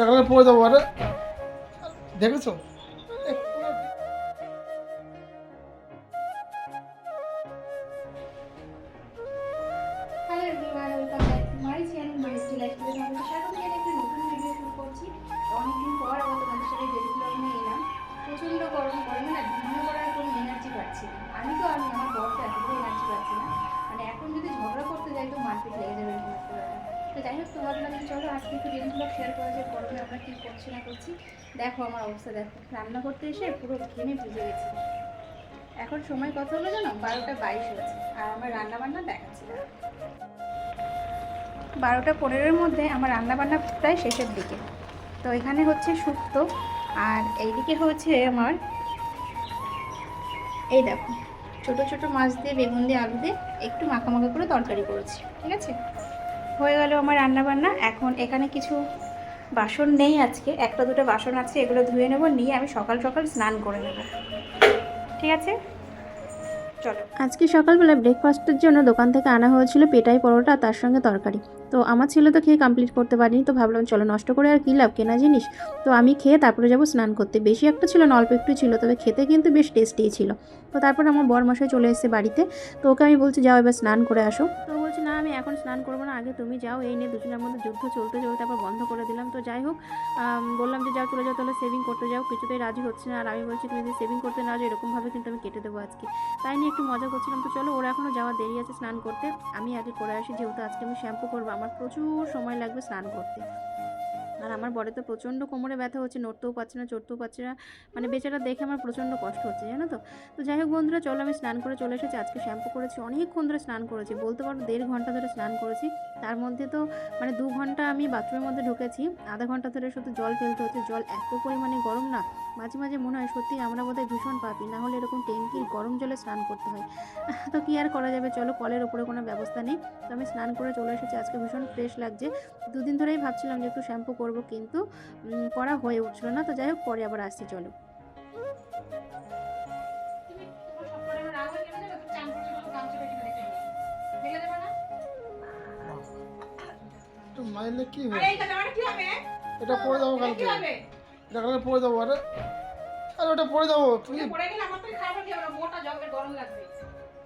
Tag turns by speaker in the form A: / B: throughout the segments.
A: রাখলে পড়ে যাব, আরে। দেখেছ?
B: অনেকদিন পর আবার তোমাদের সাথে ডেলি এলাম। প্রচণ্ড গরম গরমে না কোনো এনার্জি পাচ্ছি না। আমি তো আমি, আমার বর তো এনার্জি পাচ্ছি না। মানে এখন যদি ঝগড়া করতে যাই, তো মারপিট লেগে যাবে তো যাই হোক তো ভাবলাম চলো, আজকে একটু ডেলি ব্লগ শেয়ার করা যায় গরমে আমরা কী করছি না করছি? দেখো আমার অবস্থা, দেখো। রান্না করতে এসে পুরো ঘেমে ভিজে গেছি। এখন সময় কত হলো জানো? বারোটা বাইশ হয়েছে। আর আমার রান্না বান্না দেখাচ্ছি। না বারোটা পনেরোর মধ্যে আমার রান্নাবান্না প্রায় শেষের দিকে। তো এখানে হচ্ছে শুক্তো আর এইদিকে হচ্ছে আমার এই দেখো, ছোট ছোট মাছ দিয়ে, বেগুন দিয়ে, আলু দিয়ে একটু মাখা করে তরকারি করেছি। ঠিক আছে? হয়ে গেল আমার রান্নাবান্না। এখন এখানে কিছু বাসন নেই আজকে, একটা দুটো বাসন আছে, এগুলো ধুয়ে নেব, নিয়ে আমি সকাল সকাল স্নান করে নেব। ঠিক আছে? চলো।
C: আজকে সকালবেলা ব্রেকফাস্টের জন্য দোকান থেকে আনা হয়েছিল পেটাই পরোটা, তার সঙ্গে তরকারি। তো আমার ছেলে তো খেয়ে কমপ্লিট করতে পারিনি, তো ভাবলাম চলো নষ্ট করে আর কী লাভ, কেনা জিনিস। তো আমি খেয়ে তারপরে যাব স্নান করতে। বেশি একটা ছিল না, অল্প একটু ছিল, তবে খেতে কিন্তু বেশ টেস্টিই ছিল। তো তারপর আমার বর মশাই চলে এসেছে বাড়িতে, তো ওকে আমি বলছি, যাও এবার স্নান করে আসো। তো বলছে, না, আমি এখন স্নান করব না, আগে তুমি যাও, এই নিয়ে দুজনের মধ্যে যুদ্ধ চলতে চলতে আবার বন্ধ করে দিলাম। তো যাই হোক বললাম যে, যাও, চলে যাও, তাহলে সেভিং করতে যাও, কিছুতেই রাজি হচ্ছে না। আর আমি বলছি, তুমি যদি সেভিং করতে না যাও, এরকমভাবে কিন্তু আমি কেটে দেবো আজকে। তাই নিয়ে একটু মজা করছিলাম। তো চলো, ওরা এখনও যাওয়ার দেরি আছে স্নান করতে। আমি আগে করে আসি, যেহেতু আজকে আমি শ্যাম্পু করব আমার প্রচুর সময় লাগবে স্নান করতে। আর আমার বড় তো প্রচণ্ড কোমরে ব্যথা হচ্ছে, নড়তেও পারছে না, চড়তেও পারছে না। মানে বেচারা দেখে আমার প্রচণ্ড কষ্ট হচ্ছে, জানো তো? তো যাই হোক বন্ধুরা, চলো আমি স্নান করে চলে এসেছি। আজকে শ্যাম্পু করেছি, অনেকক্ষণ ধরে স্নান করেছি। বলতে পারো দেড় ঘণ্টা ধরে স্নান করেছি। তার মধ্যে তো মানে দু ঘণ্টা আমি বাথরুমের মধ্যে ঢুকেছি। আধা ঘণ্টা ধরে শুধু জল ফেলতে হচ্ছে। জল এত পরিমাণে গরম না। মাঝে মাঝে মনে হয় সত্যি আমরা বোধহয় ভীষণ পাপি না হলে এরকম ট্যাঙ্কির গরম জলে স্নান করতে হয়। তো কি আর করা যাবে? চলো কলের ওপরে কোনো ব্যবস্থা নেই। তো আমি স্নান করে চলে এসেছি আজকে ভীষণ ফ্রেশ লাগছে। দুদিন ধরেই ভাবছিলাম যে একটু শ্যাম্পু করব কিন্তু করা হয়ে উঠছিল না। তো যাই হোক পরে আবার আসছি চলো।
A: একটু মাইলে কি হবে? এটা পড়ে যাব কালকে। রাখলে পড়ে যাব আরে। আরে ওটা পড়ে যাব তুমি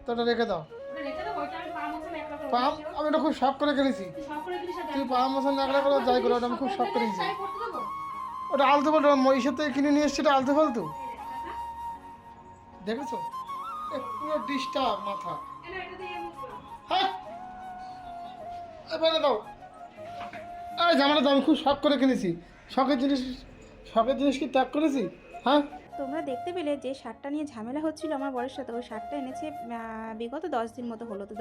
A: তো ওটা রেখে দাও। পাম আমি ওটা খুব শখ করে কিনেছি তুই পাম মশন নাকড়া করে যাই করে ওটা আমি খুব শখ করে নিয়েছি ওটা আলতু বলতো মহিষের থেকে কিনে নিয়ে এসছি ওটা আলতু ফালতু? দেখেছ? এ পুরো ডিস্টার্ব মাথা। হ্যাঁ। দাও। আরে জামাটা দাও আমি খুব শখ করে কিনেছি। শখের জিনিস শখের জিনিস কি ত্যাগ করেছি? হ্যাঁ?
B: তোমরা দেখতে পেলে যে শার্টটা নিয়ে ঝামেলা হচ্ছিল আমার বরের সাথে। ওই শার্টটা এনেছে বিগত দশ দিন মতো হলো। তো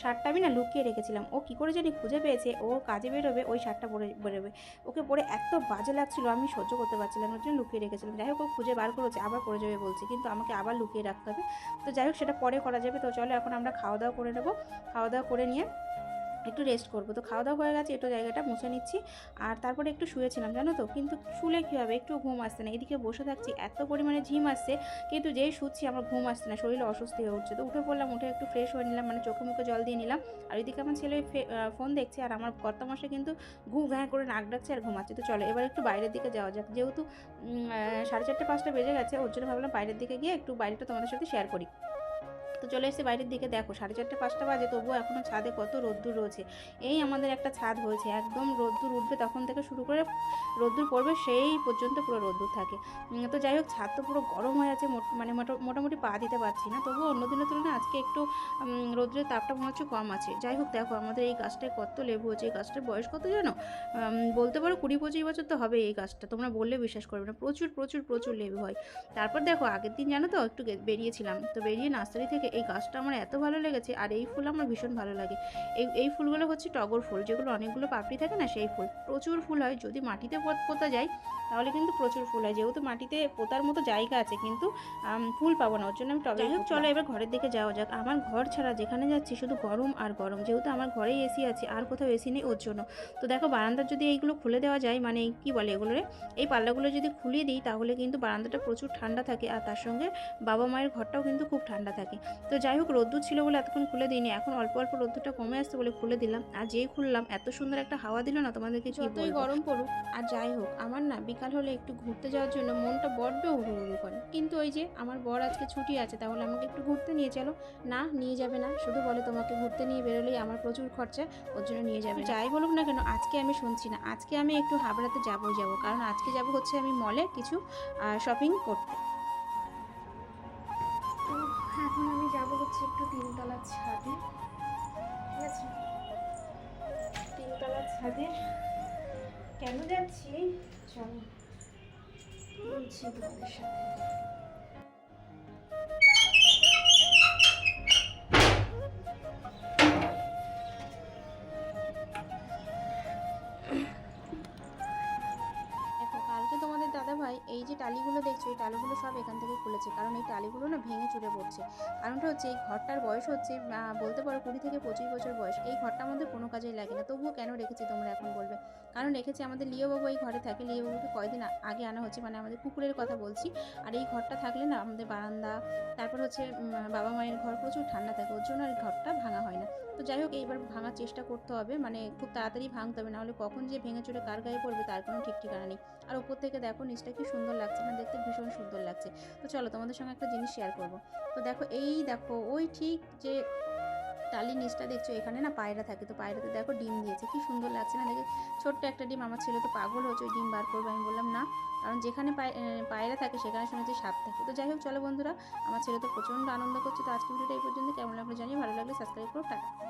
B: শার্টটা আমি না লুকিয়ে রেখেছিলাম। ও কী করে জানি খুঁজে পেয়েছে। ও কাজে বেরোবে, ওই শার্টটা পরে বেরোবে। ওকে পরে এত বাজে লাগছিল, আমি সহ্য করতে পারছিলাম ওর জন্য লুকিয়ে রেখেছিলাম। যাই হোক, ও খুঁজে বার করেছে, আবার পরে যাবে বলছে। কিন্তু আমাকে আবার লুকিয়ে রাখতে হবে। তো যাই হোক, সেটা পরে করা যাবে। তো চলো, এখন আমরা খাওয়া দাওয়া করে নেব। খাওয়া দাওয়া করে নিয়ে একটু রেস্ট করব। তো খাওয়া দাওয়া হয়ে গেছে, একটু জায়গাটা মুছে নিচ্ছি। আর তারপরে একটু শুয়েছিলাম, জানো তো? কিন্তু শুলে কী হবে? একটু ঘুম আসছে না। এদিকে বসে থাকছি, এত পরিমাণে ঝিম আসছে, কিন্তু যেই শুচ্ছি আমার ঘুম আসছে না, শরীরে অস্বস্তি হয়ে উঠছে। তো উঠে পড়লাম, উঠে একটু ফ্রেশ হয়ে নিলাম মানে চোখে মুখে জল দিয়ে নিলাম। আর ওইদিকে আমার ছেলে ফোন দেখছে, আর আমার কর্তামশাই কিন্তু ঘু, ঘ্যাঁ করে নাক ডাকছে আর ঘুমাচ্ছে। তো চলো, এবার একটু বাইরের দিকে যাওয়া যাক। যেহেতু সাড়ে চারটে, পাঁচটা বেজে গেছে, ওর জন্য ভাবলাম বাইরের দিকে গিয়ে একটু বাইরেটা তোমাদের সাথে শেয়ার করি। তো চলে এসে বাইরের দিকে। দেখো, সাড়ে চারটে, পাঁচটা বাজে, তবুও এখনও ছাদে কত রোদ্দুর রয়েছে। এই আমাদের একটা ছাদ হয়েছে, একদম রোদ্দুর উঠবে তখন থেকে শুরু করে রোদ্দুর পড়বে সেই পর্যন্ত পুরো রোদ্দুর থাকে। তো যাই হোক, ছাদ তো পুরো গরম হয়ে আছে মানে মোটা- মোটামুটি পা দিতে পারছি না, তবুও অন্য দিনের তুলনায় আজকে একটু রোদ্রের তাপটা মনে হচ্ছে কম আছে। যাই হোক, দেখো, আমাদের এই গাছটায় কত লেবু হচ্ছে এই গাছটার বয়স কত জানো? বলতে পারো কুড়ি পঁচিশ বছর তো হবে এই গাছটা, তোমরা বললে বিশ্বাস করবে না, প্রচুর প্রচুর প্রচুর লেবু হয়। তারপর দেখো, আগের দিন জানো তো, একটু বেরিয়েছিলাম, তো বেরিয়ে নার্সারি থেকে এই গাছটা আমার এত ভালো লেগেছে আর এই ফুল আমার ভীষণ ভালো লাগে। এই এই ফুলগুলো হচ্ছে টগর ফুল যেগুলো অনেকগুলো পাপড়ি থাকে না সেই ফুল। প্রচুর ফুল হয় যদি মাটিতে পোতা যায় তাহলে কিন্তু প্রচুর ফুল হয়। যেহেতু মাটিতে পোতার মতো জায়গা আছে কিন্তু ফুল পাবো না ওর জন্য আমি টবে হোক চলো এবার ঘরের দিকে যাওয়া যাক। আমার ঘর ছাড়া যেখানে যাচ্ছি শুধু গরম আর গরম। যেহেতু আমার ঘরেই এসি আছে আর কোথাও এসি নেই ওর জন্য। তো দেখো বারান্দার যদি এইগুলো খুলে দেওয়া যায় মানে কি বলে এগুলো রে? এই পাল্লাগুলো যদি খুলিয়ে দিই তাহলে কিন্তু বারান্দাটা প্রচুর ঠান্ডা থাকে। আর তার সঙ্গে বাবা মায়ের ঘরটাও কিন্তু খুব ঠান্ডা থাকে। তো যাই হোক রোদ্দুর ছিল বলে এতক্ষণ খুলে দিইনি। এখন অল্প অল্প রোদ্দুরটা কমে আসছে বলে খুলে দিলাম। আর যেই খুললাম এত সুন্দর একটা হাওয়া দিল না তোমাদেরকে যতই গরম পড়ুক আর যাই হোক আমার না বিকাল হলে একটু ঘুরতে যাওয়ার জন্য মনটা বড্ড উড়ু উড়ু করে। কিন্তু ওই যে আমার বর আজকে ছুটি আছে তাহলে আমাকে একটু ঘুরতে নিয়ে চলো। না নিয়ে যাবে না শুধু বলে তোমাকে ঘুরতে নিয়ে বেরোলেই আমার প্রচুর খরচা ওর জন্য নিয়ে যাবে যাই বলুক না কেন আজকে আমি শুনছি না। আজকে আমি একটু হাবড়াতে যাবোই যাব কারণ আজকে যাব হচ্ছে আমি মলে কিছু শপিং করতে। হচ্ছে একটু তিনতলার ছাদে। ঠিক আছে? তিনতলার ছাদে। কেন যাচ্ছি? চলো, বলছি তোমাদের সাথে। এই যে টালিগুলো এই টালিগুলো সব এখান থেকে খুলেছে। কারণ এই টালিগুলো না ভেঙে চুরে পড়ছে। কারণটা হচ্ছে এই ঘরটার বয়স হচ্ছে বলতে পারো কুড়ি থেকে পঁচিশ বছর বয়স। এই ঘরটা আমাদের কোনো কাজেই লাগে না। তবুও কেন রেখেছি তোমরা এখন বলবে? কারণ রেখেছি আমাদের লিও বাবু এই ঘরে থাকে। লিও বাবুকে কয়দিন আগে আনা হচ্ছে মানে আমাদের কুকুরের কথা বলছি। আর এই ঘরটা থাকলে না আমাদের বারান্দা, তারপর হচ্ছে বাবা মায়ের ঘর প্রচুর ঠান্ডা থাকে। ওর জন্য আর ঘরটা ভাঙা হয় না। তো যাই হোক, এইবার ভাঙার চেষ্টা করতে হবে। মানে খুব তাড়াতাড়ি ভাঙতে হবে, নাহলে কখন যে ভেঙে চুরে কার গায়ে পড়বে তার কোনো ঠিক ঠিকানা নেই। আর ওপর থেকে দেখো নিচটা কি সুন্দর লাগছে। না দেখতে ভীষণ সুন্দর লাগছে। তো চলো তোমাদের সঙ্গে একটা জিনিস শেয়ার করব। তো দেখো, এই দেখো, ওই ঠিক যে টালির নিচটা দেখছ, এখানে না পায়রা থাকে, তো পায়রাতে দেখো ডিম দিয়েছে। কি সুন্দর লাগছে না দেখে? ছোট্ট একটা ডিম, আমার ছেলে তো পাগল হচ্ছে ওই ডিম বার করবে, আমি বললাম না। কারণ যেখানে পায়- পায়রা থাকে, সেখানে শুনেছি সাপ থাকে। তো যাই হোক চলো বন্ধুরা, আমার ছেলে তো প্রচণ্ড আনন্দ করছে, তো আজকে ভিডিওটা এই পর্যন্ত। কেমন লাগল জানি ভালো লাগলে সাবস্ক্রাইব করো, টাটা।